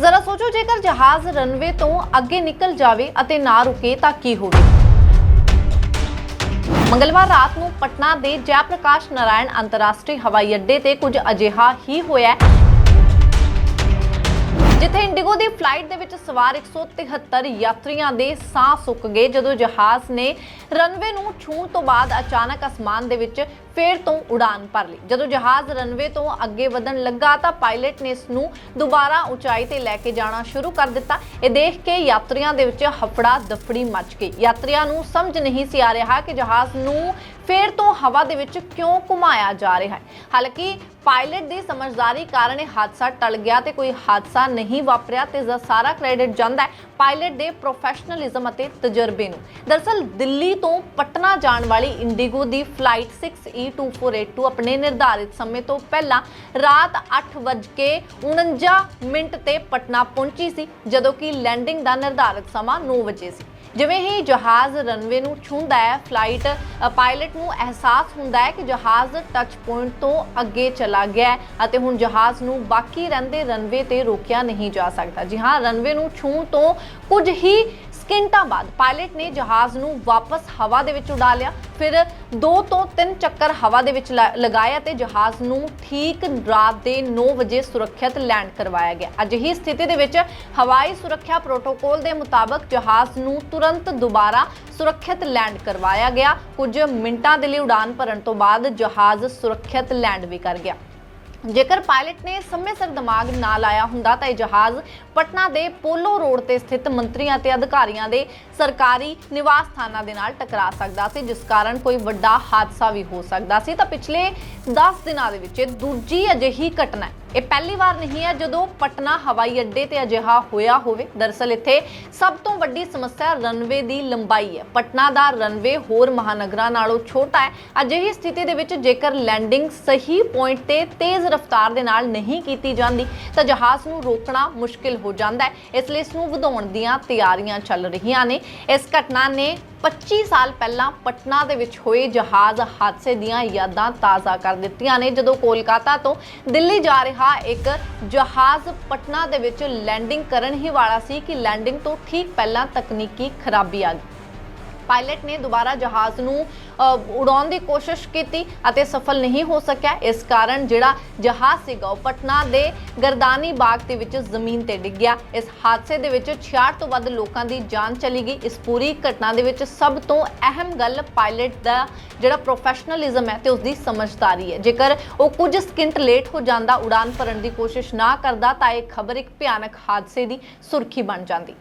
ਜ਼ਰਾ ਸੋਚੋ ਜੇਕਰ ਜਹਾਜ਼ ਰਨਵੇ ਤੋਂ ਅੱਗੇ ਨਿਕਲ ਜਾਵੇ ਅਤੇ ਨਾ ਰੁਕੇ ਤਾਂ ਕੀ ਹੋਵੇ? ਮੰਗਲਵਾਰ ਰਾਤ ਨੂੰ ਪਟਨਾ ਦੇ ਜੈ ਪ੍ਰਕਾਸ਼ ਨਾਰਾਇਣ ਅੰਤਰਰਾਸ਼ਟਰੀ ਹਵਾਈ ਅੱਡੇ ਤੇ ਕੁਝ ਅਜਿਹਾ ਹੀ ਹੋਇਆ ਜਿੱਥੇ ਇੰਡੀਗੋ ਦੀ ਫਲਾਈਟ ਦੇ ਵਿੱਚ ਸਵਾਰ 173 ਯਾਤਰੀਆਂ ਦੇ ਸਾਹ ਸੁੱਕ ਗਏ, ਜਦੋਂ ਜਹਾਜ਼ ਨੇ ਰਨਵੇ ਨੂੰ ਛੂਹਣ ਤੋਂ ਬਾਅਦ ਅਚਾਨਕ ਅਸਮਾਨ ਦੇ ਵਿੱਚ ਫੇਰ ਤੋਂ ਉਡਾਨ ਭਰ ਲਈ। ਜਦੋਂ ਜਹਾਜ਼ ਰਨਵੇ ਤੋਂ ਅੱਗੇ ਵਧਣ ਲੱਗਾ ਤਾਂ ਪਾਇਲਟ ਨੇ ਇਸ ਨੂੰ ਦੁਬਾਰਾ ਉਚਾਈ ਤੇ ਲੈ ਕੇ ਜਾਣਾ ਸ਼ੁਰੂ ਕਰ ਦਿੱਤਾ। ਇਹ ਦੇਖ ਕੇ ਯਾਤਰੀਆਂ ਦੇ ਵਿੱਚ ਹਫੜਾ ਦਫੜੀ ਮਚ ਗਈ। ਯਾਤਰੀਆਂ ਨੂੰ ਸਮਝ ਨਹੀਂ ਸੀ ਆ ਰਿਹਾ ਕਿ ਜਹਾਜ਼ ਨੂੰ ਫੇਰ ਤੋਂ ਹਵਾ ਦੇ ਵਿੱਚ ਕਿਉਂ ਘੁਮਾਇਆ ਜਾ ਰਿਹਾ ਹੈ? ਹਾਲਾਂਕਿ ਪਾਇਲਟ ਦੀ ਸਮਝਦਾਰੀ ਕਾਰਨ ਇਹ ਹਾਦਸਾ ਟਲ ਗਿਆ ਤੇ ਕੋਈ ਹਾਦਸਾ ਨਹੀਂ ਵਾਪਰਿਆ ਤੇ ਇਸ ਦਾ ਸਾਰਾ ਕ੍ਰੈਡਿਟ ਜਾਂਦਾ ਹੈ ਪਾਇਲਟ ਦੇ ਪ੍ਰੋਫੈਸ਼ਨਲਿਜ਼ਮ ਅਤੇ ਤਜਰਬੇ ਨੂੰ। ਦਰਅਸਲ ਦਿੱਲੀ ਤੋਂ ਪਟਨਾ ਜਾਣ ਵਾਲੀ ਇੰਡੀਗੋ ਦੀ ਫਲਾਈਟ 6E2482 ਆਪਣੇ ਨਿਰਧਾਰਿਤ ਸਮੇਂ ਤੋਂ ਪਹਿਲਾਂ ਰਾਤ 8:49 ਮਿੰਟ ਤੇ ਪਟਨਾ ਪਹੁੰਚੀ ਸੀ, ਜਦੋਂ ਕਿ ਲੈਂਡਿੰਗ ਦਾ ਨਿਰਧਾਰਿਤ ਸਮਾਂ 9 ਵਜੇ ਸੀ। ਜਿਵੇਂ ਹੀ ਜਹਾਜ਼ ਰਨਵੇ ਨੂੰ ਛੂੰਹਦਾ ਹੈ ਫਲਾਈਟ ਪਾਇਲਟ ਨੂੰ ਅਹਿਸਾਸ ਹੁੰਦਾ ਹੈ ਕਿ ਜਹਾਜ਼ ਟੱਚ ਪੁਆਇੰਟ ਤੋਂ ਅੱਗੇ ਚਲਾ ਗਿਆ ਅਤੇ ਹੁਣ ਜਹਾਜ਼ ਨੂੰ ਬਾਕੀ ਰਹਿੰਦੇ ਰਨਵੇ ਤੇ ਰੋਕਿਆ ਨਹੀਂ ਜਾ ਸਕਦਾ। ਜੀ ਹਾਂ ਰਨਵੇ ਨੂੰ ਛੂਹਣ ਤੋਂ ਕੁਝ ਹੀ ਸਕਿੰਟਾਂ ਬਾਅਦ ਪਾਇਲਟ ਨੇ ਜਹਾਜ਼ ਨੂੰ ਵਾਪਸ ਹਵਾ ਦੇ ਵਿੱਚ ਉਡਾ ਲਿਆ। ਫਿਰ 2 ਤੋਂ 3 ਚੱਕਰ ਹਵਾ ਦੇ ਵਿੱਚ ਲ- ਲਗਾਏ ਅਤੇ ਜਹਾਜ਼ ਨੂੰ ਠੀਕ ਰਾਤ ਦੇ 9 ਵਜੇ ਸੁਰੱਖਿਅਤ ਲੈਂਡ ਕਰਵਾਇਆ ਗਿਆ। ਅਜਿਹੀ ਸਥਿਤੀ ਦੇ ਵਿੱਚ ਹਵਾਈ ਸੁਰੱਖਿਆ ਪ੍ਰੋਟੋਕੋਲ ਦੇ ਮੁਤਾਬਕ ਜਹਾਜ਼ ਨੂੰ ਤੁਰੰਤ ਦੁਬਾਰਾ ਸੁਰੱਖਿਅਤ ਲੈਂਡ ਕਰਵਾਇਆ ਗਿਆ। ਕੁਝ ਮਿੰਟਾਂ ਦੇ ਲਈ ਉਡਾਨ ਭਰਨ ਤੋਂ ਬਾਅਦ ਜਹਾਜ਼ ਸੁਰੱਖਿਅਤ ਲੈਂਡ ਵੀ ਕਰ ਗਿਆ। ਜੇਕਰ ਪਾਇਲਟ ਨੇ ਸਮੇਂ ਸਿਰ ਦਿਮਾਗ ਨਾ ਲਾਇਆ ਹੁੰਦਾ ਤਾਂ ਇਹ ਜਹਾਜ਼ ਪਟਨਾ ਦੇ ਪੋਲੋ ਰੋਡ ਤੇ ਸਥਿਤ ਮੰਤਰੀਆਂ ਅਤੇ ਅਧਿਕਾਰੀਆਂ ਦੇ ਸਰਕਾਰੀ ਨਿਵਾਸ ਸਥਾਨਾਂ ਦੇ ਨਾਲ ਟਕਰਾ ਸਕਦਾ ਸੀ, ਜਿਸ ਕਾਰਨ ਕੋਈ ਵੱਡਾ ਹਾਦਸਾ ਵੀ ਹੋ ਸਕਦਾ ਸੀ। ਤਾਂ ਪਿਛਲੇ 10 ਦਿਨਾਂ ਦੇ ਵਿੱਚ ਇਹ ਦੂਜੀ ਅਜਿਹੀ ਘਟਨਾ ਇਹ ਪਹਿਲੀ ਵਾਰ ਨਹੀਂ ਹੈ ਜਦੋਂ ਪਟਨਾ ਹਵਾਈ ਅੱਡੇ ਤੇ ਅਜਿਹਾ ਹੋਇਆ ਹੋਵੇ। ਦਰਅਸਲ ਇੱਥੇ ਸਭ ਤੋਂ ਵੱਡੀ ਸਮੱਸਿਆ ਰਨਵੇ ਦੀ ਲੰਬਾਈ ਹੈ। ਪਟਨਾ ਦਾ ਰਨਵੇ ਹੋਰ ਮਹਾਨਗਰਾਂ ਨਾਲੋਂ ਛੋਟਾ ਹੈ। ਅਜਿਹੀ ਸਥਿਤੀ ਦੇ ਵਿੱਚ ਜੇਕਰ ਲੈਂਡਿੰਗ ਸਹੀ ਪੁਆਇੰਟ ਤੇ ਤੇਜ਼ ਰਫ਼ਤਾਰ ਦੇ ਨਾਲ ਨਹੀਂ ਕੀਤੀ ਜਾਂਦੀ, ਤਾਂ ਜਹਾਜ਼ ਨੂੰ ਰੋਕਣਾ ਮੁਸ਼ਕਿਲ ਹੋ ਜਾਂਦਾ ਹੈ। ਇਸ ਲਈ ਇਸ ਨੂੰ ਵਧਾਉਣ ਦੀਆਂ ਤਿਆਰੀਆਂ ਚੱਲ ਰਹੀਆਂ ਨੇ। ਇਸ ਘਟਨਾ ਨੇ 25 ਸਾਲ ਪਹਿਲਾਂ ਪਟਨਾ ਦੇ ਵਿੱਚ ਹੋਏ ਜਹਾਜ਼ ਹਾਦਸੇ ਦੀਆਂ ਯਾਦਾਂ ਤਾਜ਼ਾ ਕਰ ਦਿੱਤੀਆਂ ਨੇ। ਜਦੋਂ ਕੋਲਕਾਤਾ ਤੋਂ ਦਿੱਲੀ ਜਾ ਰਿਹਾ, ਇੱਕ ਜਹਾਜ਼ ਪਟਨਾ ਦੇ ਵਿੱਚ ਲੈਂਡਿੰਗ ਕਰਨ ਹੀ ਵਾਲਾ ਸੀ ਕਿ ਲੈਂਡਿੰਗ ਤੋਂ ਠੀਕ ਪਹਿਲਾਂ ਤਕਨੀਕੀ ਖਰਾਬੀ ਆ ਗਈ। ਪਾਇਲਟ ਨੇ ਦੁਬਾਰਾ ਜਹਾਜ਼ ਨੂੰ ਉਡਾਉਣ ਦੀ ਕੋਸ਼ਿਸ਼ ਕੀਤੀ ਅਤੇ ਸਫਲ ਨਹੀਂ ਹੋ ਸਕਿਆ। ਇਸ ਕਾਰਨ ਜਿਹੜਾ ਜਹਾਜ਼ ਸੀਗਾ, ਉਹ ਪਟਨਾ ਦੇ ਗਰਦਾਨੀ ਬਾਗ ਦੇ ਵਿੱਚ ਜ਼ਮੀਨ ਤੇ ਡਿੱਗ ਗਿਆ। ਇਸ ਹਾਦਸੇ ਦੇ ਵਿੱਚ 66 ਤੋਂ ਵੱਧ ਲੋਕਾਂ ਦੀ ਜਾਨ ਚਲੀ ਗਈ। ਇਸ ਪੂਰੀ ਘਟਨਾ ਦੇ ਵਿੱਚ ਸਭ ਤੋਂ ਅਹਿਮ ਗੱਲ ਪਾਇਲਟ ਦਾ ਜਿਹੜਾ ਪ੍ਰੋਫੈਸ਼ਨਲਿਜ਼ਮ ਹੈ ਤੇ ਉਸ ਦੀ ਸਮਝਦਾਰੀ ਹੈ। ਜੇਕਰ ਉਹ ਕੁਝ ਸਕਿੰਟ ਲੇਟ ਹੋ ਜਾਂਦਾ, ਉਡਾਨ ਭਰਨ ਦੀ ਕੋਸ਼ਿਸ਼ ਨਾ ਕਰਦਾ, ਤਾਂ ਇਹ ਖਬਰ ਇੱਕ ਭਿਆਨਕ ਹਾਦਸੇ ਦੀ ਸੁਰਖੀ ਬਣ ਜਾਂਦੀ।